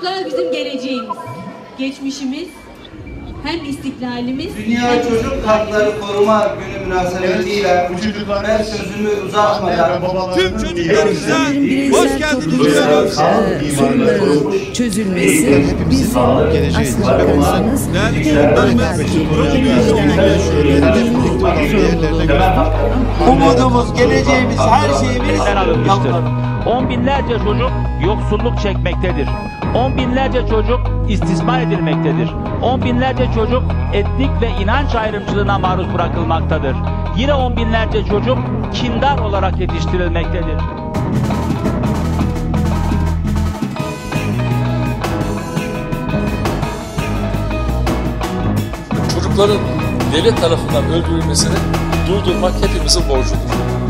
Çocuklar bizim geleceğimiz, geçmişimiz, hem istiklalimiz, Dünya hem Çocuk Hakları Koruma Günü münasebetiyle ben sözümü uzatmadan Tüm çocuklarımıza hoş geldiniz. e, sorunların çözülmesi bizim aslına bakarsanız Değerli e, umudumuz, geleceğimiz, her şeyimiz alınmıştır. On binlerce çocuk yoksulluk çekmektedir. On binlerce çocuk istismar edilmektedir. On binlerce çocuk etnik ve inanç ayrımcılığına maruz bırakılmaktadır. Yine on binlerce çocuk kindar olarak yetiştirilmektedir. çocukların devlet tarafından öldürülmesini durdurmak hepimizin borcudur.